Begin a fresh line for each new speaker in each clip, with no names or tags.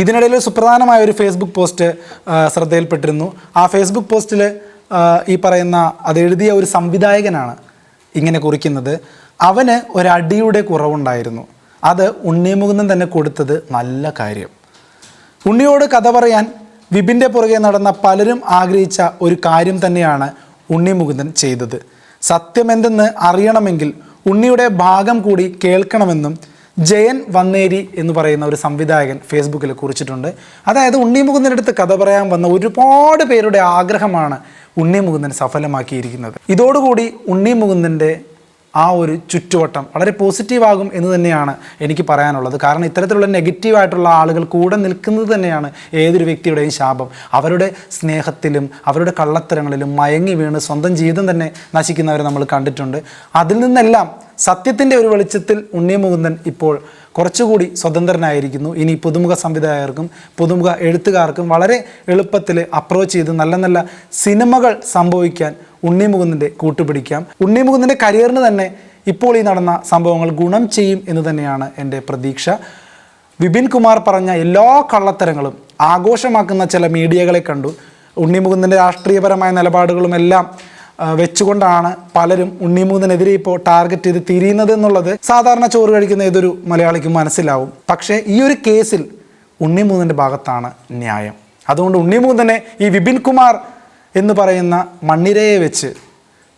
ഇതിനിടയിൽ ഒരു സുപ്രധാനമായ ഒരു ഫേസ്ബുക്ക് പോസ്റ്റ് ശ്രദ്ധയിൽപ്പെട്ടിരുന്നു. ആ ഫേസ്ബുക്ക് പോസ്റ്റിൽ ഈ പറയുന്ന അതെഴുതിയ ഒരു സംവിധായകനാണ് ഇങ്ങനെ കുറിക്കുന്നത്. അവന് ഒരടിയുടെ കുറവുണ്ടായിരുന്നു. അത് ഉണ്ണിമുകുന്ദൻ തന്നെ കൊടുത്തത് നല്ല കാര്യം. ഉണ്ണിയോട് കഥ പറയാൻ വിപിന്റെ പുറകെ നടന്ന പലരും ആഗ്രഹിച്ച ഒരു കാര്യം തന്നെയാണ് ഉണ്ണി മുകുന്ദൻ ചെയ്തത്. സത്യമെന്തെന്ന് അറിയണമെങ്കിൽ ഉണ്ണിയുടെ ഭാഗം കൂടി കേൾക്കണമെന്നും ജയൻ വന്നേരി എന്ന് പറയുന്ന ഒരു സംവിധായകൻ ഫേസ്ബുക്കിൽ കുറിച്ചിട്ടുണ്ട്. അതായത് ഉണ്ണി മുകുന്ദന്റെ അടുത്ത് കഥ പറയാൻ വന്ന ഒരുപാട് പേരുടെ ആഗ്രഹമാണ് ഉണ്ണി മുകുന്ദൻ സഫലമാക്കിയിരിക്കുന്നത്. ഇതോടുകൂടി ഉണ്ണി മുകുന്ദന്റെ ആ ഒരു ചുറ്റുവട്ടം വളരെ പോസിറ്റീവാകും എന്ന് തന്നെയാണ് എനിക്ക് പറയാനുള്ളത്. കാരണം ഇത്തരത്തിലുള്ള നെഗറ്റീവായിട്ടുള്ള ആളുകൾ കൂടെ നിൽക്കുന്നത് തന്നെയാണ് ഏതൊരു വ്യക്തിയുടെയും ശാപം. അവരുടെ സ്നേഹത്തിലും അവരുടെ കള്ളത്തരങ്ങളിലും മയങ്ങി വീണ് സ്വന്തം ജീവിതം തന്നെ നശിക്കുന്നവരെ നമ്മൾ കണ്ടിട്ടുണ്ട്. അതിൽ നിന്നെല്ലാം സത്യത്തിന്റെ ഒരു വെളിച്ചത്തിൽ ഉണ്ണിമുകുന്ദൻ ഇപ്പോൾ കുറച്ചുകൂടി സ്വതന്ത്രനായിരിക്കുന്നു. ഇനി പുതുമുഖ സംവിധായകർക്കും പുതുമുഖ എഴുത്തുകാർക്കും വളരെ എളുപ്പത്തിൽ അപ്രോച്ച് ചെയ്ത് നല്ല നല്ല സിനിമകൾ സംഭവിക്കാൻ ഉണ്ണിമുകുന്ദന്റെ കൂട്ടുപിടിക്കാം. ഉണ്ണിമുകുന്ദന്റെ കരിയറിന് തന്നെ ഇപ്പോൾ ഈ നടന്ന സംഭവങ്ങൾ ഗുണം ചെയ്യും എന്ന് തന്നെയാണ് എന്റെ പ്രതീക്ഷ. വിപിൻ കുമാർ പറഞ്ഞ എല്ലാ കള്ളത്തരങ്ങളും ആഘോഷമാക്കുന്ന ചില മീഡിയകളെ കണ്ടു. ഉണ്ണിമുകുന്ദന്റെ രാഷ്ട്രീയപരമായ നിലപാടുകളും എല്ലാം ആ, വെച്ചുകൊണ്ടാണ് പലരും ഉണ്ണിമൂന്നിനെതിരെ ഇപ്പോൾ ടാർഗറ്റ് ചെയ്ത് തിരിയുന്നത് എന്നുള്ളത് സാധാരണ ചോറ് കഴിക്കുന്ന ഏതൊരു മലയാളിക്കും മനസ്സിലാവും. പക്ഷേ ഈ ഒരു കേസിൽ ഉണ്ണിമൂന്നിന്റെ ഭാഗത്താണ് ന്യായം. അതുകൊണ്ട് ഉണ്ണിമൂന്നിനെ ഈ വിപിൻ കുമാർ എന്ന് പറയുന്ന മണ്ണിരയെ വെച്ച്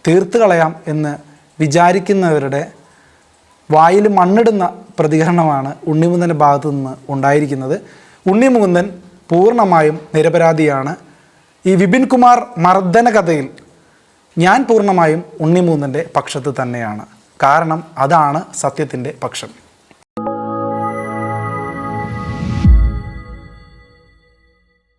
തീർത്തു കളയാം എന്ന് വിചാരിക്കുന്നവരുടെ വായിൽ മണ്ണിടുന്ന പ്രതികരണമാണ് ഉണ്ണിമുകുന്ദന്റെ ഭാഗത്തു നിന്ന് ഉണ്ടായിരിക്കുന്നത്. ഉണ്ണിമുകുന്ദൻ പൂർണമായും നിരപരാധിയാണ്. ഈ വിപിൻ കുമാർ മർദ്ദന കഥയിൽ ഞാൻ പൂർണമായും ഉണ്ണിമുകുന്ദന്റെ പക്ഷത്ത് തന്നെയാണ്. കാരണം അതാണ് സത്യത്തിന്റെ പക്ഷം.